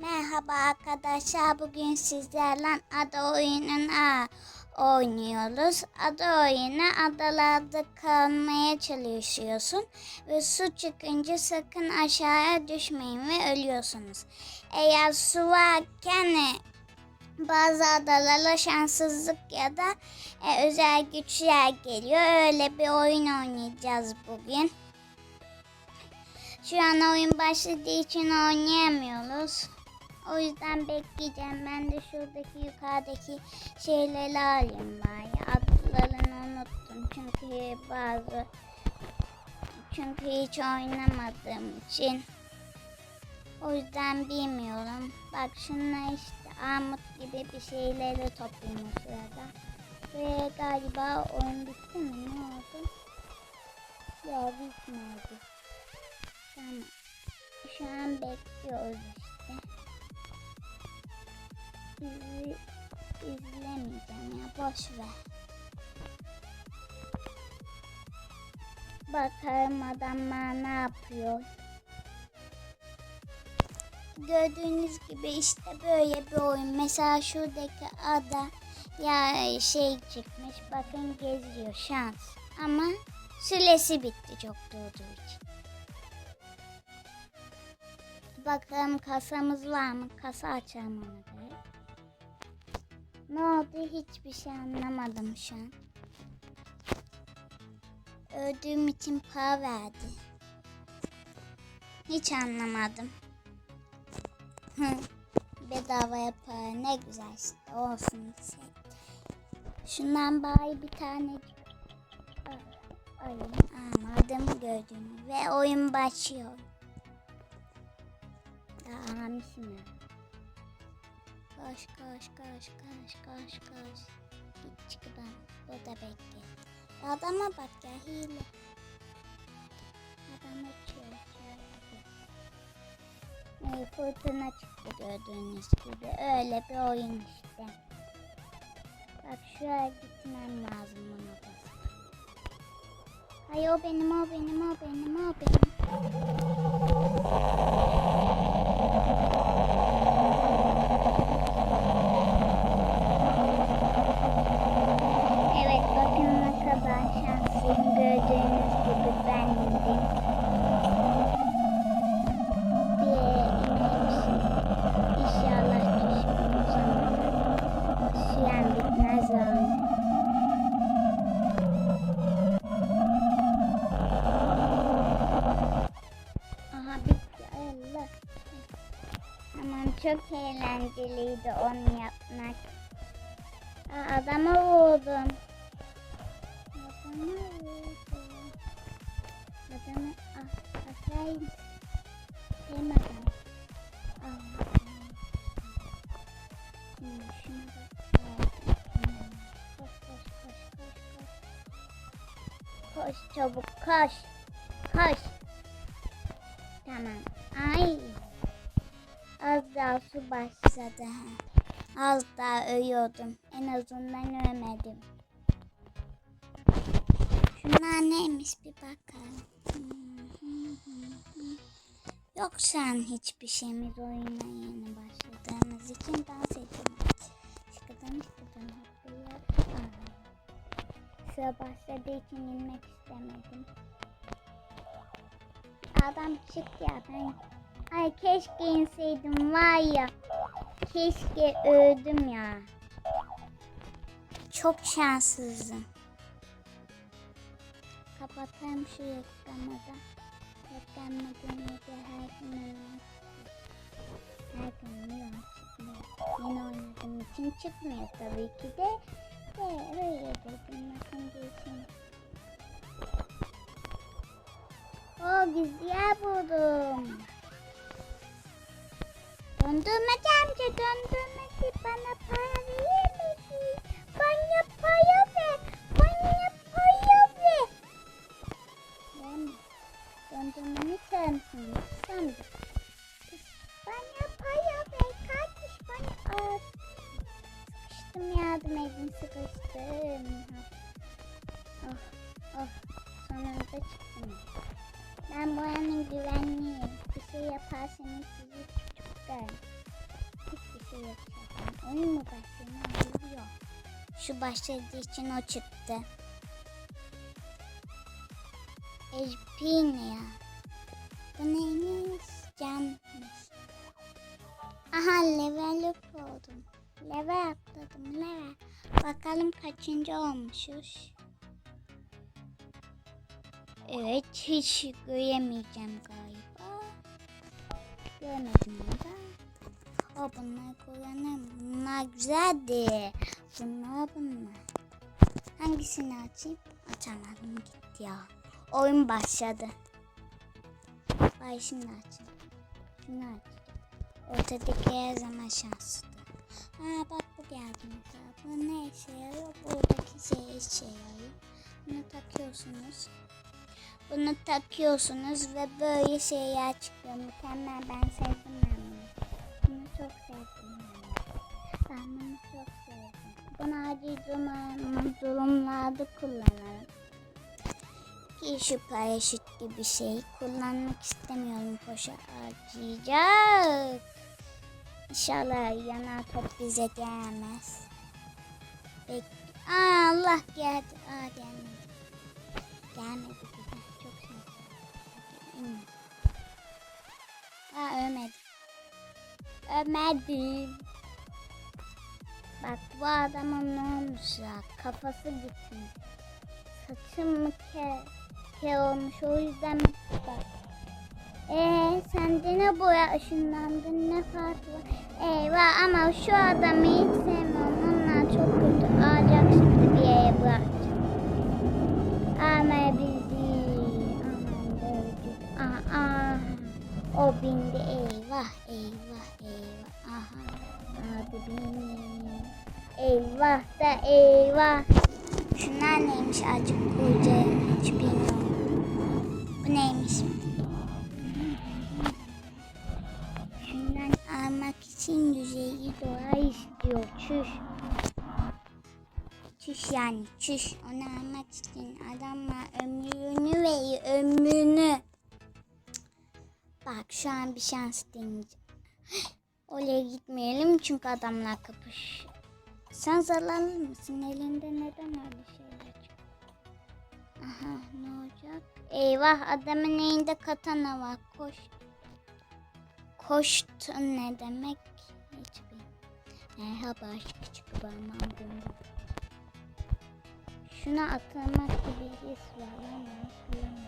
Merhaba arkadaşlar. Bugün sizlerle ada oyununa oynuyoruz. Ada oyunu adalarda kalmaya çalışıyorsun. Ve su çıkınca sakın aşağıya düşmeyin ve ölüyorsunuz. Eğer su varken e, bazı adalara şanssızlık ya da e, özel güçler geliyor. Öyle bir oyun oynayacağız bugün. Şu an oyun başladığı için oynayamıyoruz. O yüzden bekleyeceğim. Ben de şuradaki yukarıdaki şeyleri alayım bari. Adlarını unuttum. Çünkü bazı çünkü hiç oynamadığım için. O yüzden bilmiyorum. Bak şunlar işte armut gibi bir şeyleri toplayayım o sırada. Ve galiba oyun bitti mi? Ne oldu? Ya bitmedi. Tamam. Şu an bekliyoruz. İzli, izlemeyeceğim ya boş ver. Bakalım adamlar ne yapıyor. Gördüğünüz gibi işte böyle bir oyun. Mesela şuradaki ada ya şey çıkmış. Bakın geziyor şans. Ama süresi bitti çok durduğu için. Bakalım kasamız var mı? Kasa açalım. Ne oldu? Hiçbir şey anlamadım şu an. Öldüğüm için para verdi. Hiç anlamadım. Bedavaya para ne güzel işte olsun. Şey. Şundan bari bir tane alayım. Almadım gördüğünü ve oyun başlıyor. Daha hamisine. Koş koş koş koş koş koş. Git çıkıdan. Burada bekle. Adama bak ya hile. Adam uçuyor. Ee, fırtına çıktı gördüğünüz gibi. Öyle bir oyun işte. Bak şuraya gitmem lazım bana basıp. Hayır o benim o benim o benim o benim. Çok eğlenceliydi onu yapmak. Aa, adama vurdum. Adama vurdum. Adamı ah, aşağı in. Sevmedim. Allah. Hmm, şunu Koş koş koş koş koş. Koş çabuk koş. Koş. Tamam. Su başladı. Az daha ölüyordum. En azından ölmedim. Şunlar neymiş bir bakalım. Yok şu an hiçbir şeyimiz oyuna yeni başladığımız için dans ediyoruz. Şıkıdım hoppaya. Aa. Sıra başladığı için inmek istemedim. Adam çıktı ya ben. Ay keşke inseydim var ya. Keşke öldüm ya. Çok şanssızım. Kapatayım şu reklamı da. Reklamı dönünce her gün. Her gün çıkmıyor. Yeni oynadığım için çıkmıyor tabii ki de. De öyle dedim. Bakın geçin. O güzel buldum. Döndürmeci amca döndürmeci bana para verir misin? Bana para ver. Bana para ver. Ben sevmişsin. Sen de. Bana para ver. Kardeş bana. Aa, sıkıştım yardım edin sıkıştım. Oh, oh. Sonunda çıktım. Ben buranın güvenliyim. Bir şey yaparsanız tutuklarım. Yapacağım. Oyun mu başlıyor? Oluyor? Şu başladığı için o çıktı. HP ne ya? Bu neymiş? Canmış. Aha level up oldum. Level atladım level. Bakalım kaçıncı olmuşuz. Evet hiç göremeyeceğim galiba. Görmedim orada. Bunlar kullanırım. Bunlar güzeldi. Bunlar bunlar. Hangisini açayım? Açamadım gitti ya. Oyun başladı. Ay şimdi açayım. Şunu açacağım. Ortadaki her zaman şanslı. Ha bak bu geldi mesela. Bu ne işe yarıyor? Buradaki şey işe yarıyor. Bunu takıyorsunuz. Bunu takıyorsunuz ve böyle şeyler çıkıyor. Mükemmel ben sevdim çok sevdim ben. Bunu çok sevdim. Bunu acil durum, durumlarda kullanırım. Ki şu paraşüt gibi şey kullanmak istemiyorum. Poşa harcayacak. İnşallah yanar top bize gelmez. Bek Aa, Allah geldi. Aa gelmedi. Gelmedi. Çok şanslı. Aa ölmedi. Ölmedim. Bak bu adamın ne olmuş ya? Kafası gitmiş. Saçım mı ke, ke olmuş o yüzden bak. Eee sende ne boya ışınlandın ne farkı var? Eyvah ama şu adamı hiç sevmiyorum. Onlar çok kötü. Alacak şimdi bir yere bırakacak. Ama O bindi eyvah eyvah eyvah. Aha abi bindi. Eyvah da eyvah. Şunlar neymiş acık koca hiç bilmiyorum. Bu neymiş? Şundan almak için yüzeyi doğa istiyor. Çüş. Çüş yani çüş. Onu almak için adamlar ömrünü veriyor. Ömrünü. Bak şu an bir şans deneyeceğim. Oraya gitmeyelim çünkü adamlar kapış. Sen zararlı mısın? Elinde neden öyle şeyler çıkıyor? Aha ne olacak? Eyvah adamın elinde katana var. Koş. Koştu ne demek? Hiç bilmiyorum. Merhaba küçük parmağım döndü. Şuna atılmak gibi bir his var. Ben.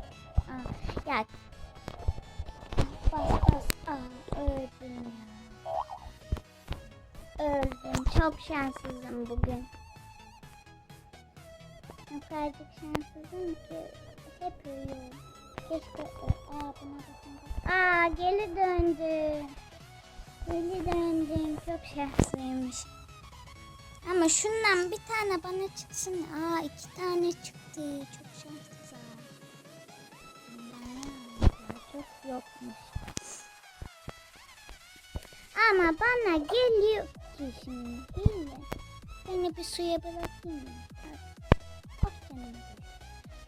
Aa, ya. Bas bas. Aa, öldüm ya. Öldüm. Çok şanssızım bugün. O kadarcık şanssızım ki hep ölüyorum. Keşke ö- Aa buna bakın. Aa geri döndüm. Geri döndüm. Çok şanslıymış. Ama şundan bir tane bana çıksın. Aa iki tane çıktı. Çok şanssız çok yokmuş. Ama bana geliyor ki şimdi değil mi? Beni bir suya bırakayım mı? Bak canım.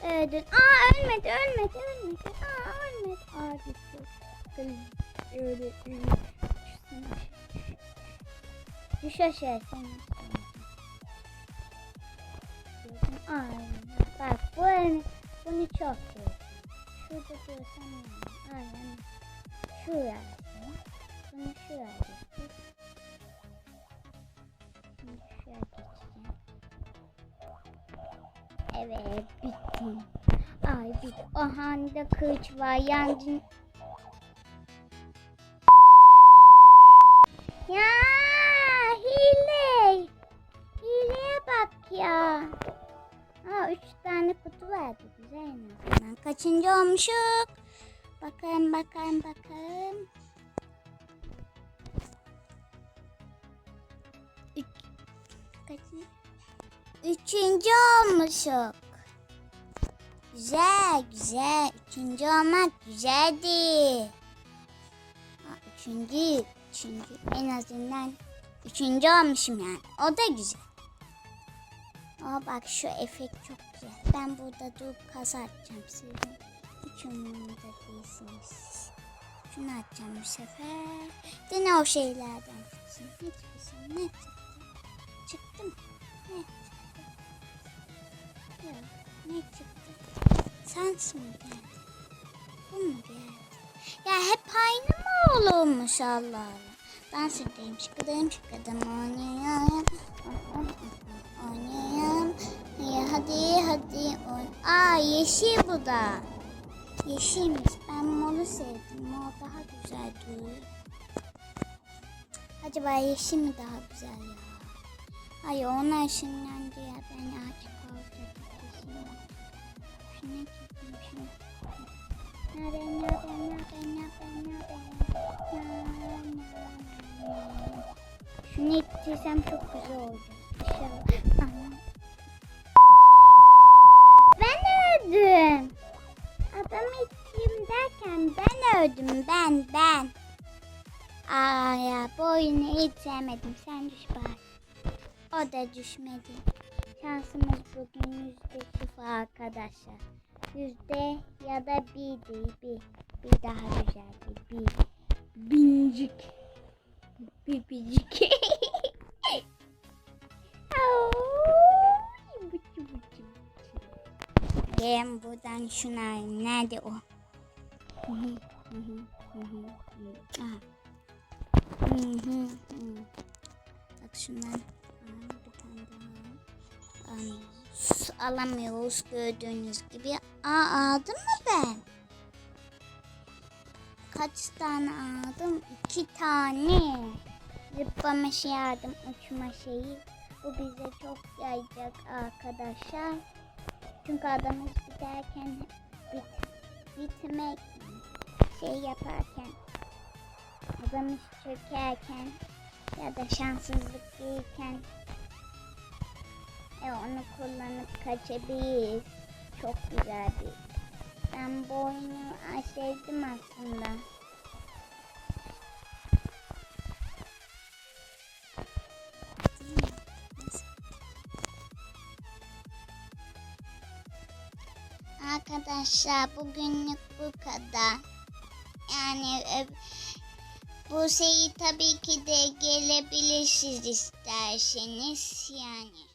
Öldün. Aa ölmedi ölmedi ölmedi. Aa ölmedi. Aa gitti. Öyle öyle. Düş aşağı sen. Aynen. Bak bu ölme. Bunu çok sevdim. Şurada dursam yani. Şuraya. Bunu şuraya getir. Bunu şuraya geçeceğim. Evet bitti. Ay bit. Aha da kılıç var. Yancın. Ya hile. Hileye bak ya. Aa üç tane kutu verdi. Güzel en azından. Kaçıncı olmuşuk? Bakalım bakalım bakalım. Üç, kaçıncı? Üçüncü olmuşuk. Güzel güzel. Üçüncü olmak güzeldi. Üçüncü, üçüncü. En azından üçüncü olmuşum yani. O da güzel. Aa bak şu efekt çok güzel. Ben burada durup kazatacağım sizi. Hiç umurumda değilsiniz. Şunu açacağım bu sefer. Dene o şeylerden çıksın. Çıksın? Ne çıktı? Çıktı mı? Ne çıktı? Ne çıktı? Sans mı geldi? Bu mu geldi? Ya hep aynı mı olurmuş Allah Allah. Dans edeyim, çıkadayım, çıkadım, oynayayım. Oynayayım. Ya hadi hadi. Aa yeşil bu da. Yeşilmiş. Ben moru sevdim. Mor daha güzel duruyor. Acaba yeşil mi daha güzel ya? Hayır ona ışınlandı ya. Ben artık orada. Şuna gittim şuna. Nerede nerede nerede nerede nerede Şunu ittirsem çok güzel olacak. İnşallah. Ben öldüm. Derken ben öldüm ben ben. Aa ya bu oyunu hiç sevmedim. Sen düş bari. O da düşmedi. Şansımız bugün yüzde sıfır arkadaşlar. Yüzde ya da bir değil bir. Bir daha güzel bir. Bir. Bincik. Bibicik. Ben buradan şuna nerede o? Bak şundan. Alamıyoruz gördüğünüz gibi. Aa aldım mı ben? Kaç tane aldım? İki tane. Zıplama şey aldım, uçma şeyi. Bu bize çok yayacak arkadaşlar. Çünkü adamız biterken bit, bitmek şey yaparken adamız çökerken ya da şanssızlık değilken e, onu kullanıp kaçabiliriz. Çok güzel bir. Ben bu oyunu sevdim aslında. Arkadaşlar bugünlük bu kadar. Yani e, bu şeyi tabii ki de gelebilirsiniz isterseniz yani.